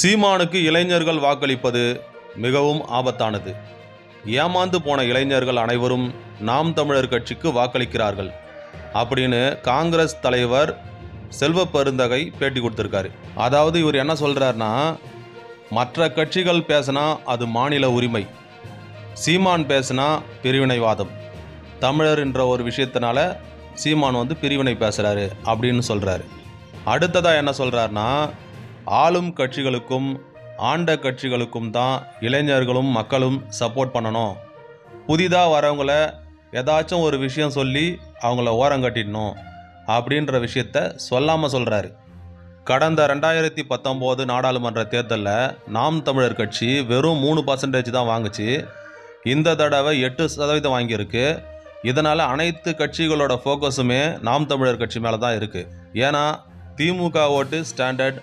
சீமானுக்கு இளைஞர்கள் வாக்களிப்பது மிகவும் ஆபத்தானது. ஏமாந்து போன இளைஞர்கள் அனைவரும் நாம் தமிழர் கட்சிக்கு வாக்களிக்கிறார்கள். அப்படின்னு காங்கிரஸ் தலைவர் செல்வ பெருந்தகை பேட்டி கொடுத்துருக்காரு. அதாவது இவர் என்ன சொல்கிறாருன்னா மற்ற கட்சிகள் பேசினா அது மாநில உரிமை சீமான் பேசினா பிரிவினைவாதம். தமிழர் என்ற ஒரு விஷயத்தினால சீமான் வந்து பிரிவினை பேசுகிறாரு அப்படின்னு சொல்கிறாரு அடுத்ததாக என்ன சொல்கிறாருன்னா ஆளும் கட்சிகளுக்கும் ஆண்ட கட்சிகளுக்கும் தான் இளைஞர்களும் மக்களும் சப்போர்ட் பண்ணணும். புதிதாக வரவங்கள ஏதாச்சும் ஒரு விஷயம் சொல்லி அவங்கள ஓரங்கட்டிடணும் அப்படின்ற விஷயத்த சொல்லாமல் சொல்கிறாரு கடந்த ரெண்டாயிரத்தி பத்தொம்போது நாடாளுமன்ற தேர்தலில் நாம் தமிழர் கட்சி வெறும் மூணு பர்சன்டேஜ் தான் வாங்குச்சு. இந்த தடவை எட்டு சதவீதம் வாங்கியிருக்கு. இதனால் அனைத்து கட்சிகளோட ஃபோக்கஸுமே நாம் தமிழர் கட்சி மேலே தான் இருக்குது ஏன்னா திமுக ஓட்டு ஸ்டாண்டர்ட்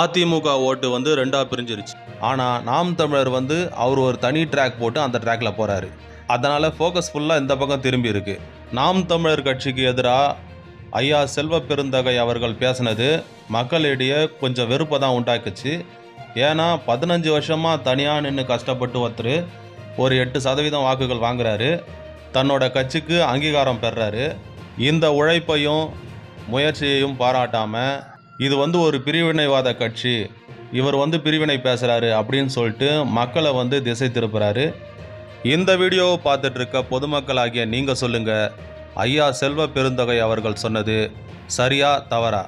அதிமுக ஓட்டு வந்து ரெண்டாக பிரிஞ்சிருச்சு. ஆனால் நாம் தமிழர் வந்து அவர் ஒரு தனி ட்ராக் போட்டு அந்த ட்ராக்ல போகிறாரு அதனால் ஃபோக்கஸ் ஃபுல்லாக இந்த பக்கம் திரும்பி இருக்கு. நாம் தமிழர் கட்சிக்கு எதிராக ஐயா செல்வ பெருந்தகை அவர்கள் பேசினது மக்களிடையே கொஞ்சம் வெறுப்பை தான் உண்டாக்குச்சு. ஏன்னா பதினஞ்சு வருஷமாக தனியாக நின்று கஷ்டப்பட்டு ஒருத்தர் ஒரு எட்டு சதவீதம் வாக்குகள் வாங்குறாரு. தன்னோட கட்சிக்கு அங்கீகாரம் பெறுறாரு இந்த உழைப்பையும் முயற்சியையும் பாராட்டாமல் இது வந்து ஒரு பிரிவினைவாத கட்சி. இவர் வந்து பிரிவினை பேசுகிறாரு அப்படின்னு சொல்லிட்டு மக்களை வந்து திசை திருப்புறாரு. இந்த வீடியோவை பார்த்துட்ருக்க பொதுமக்களாகிய நீங்கள் சொல்லுங்கள் ஐயா செல்வ பெருந்தொகை அவர்கள் சொன்னது சரியா தவறா?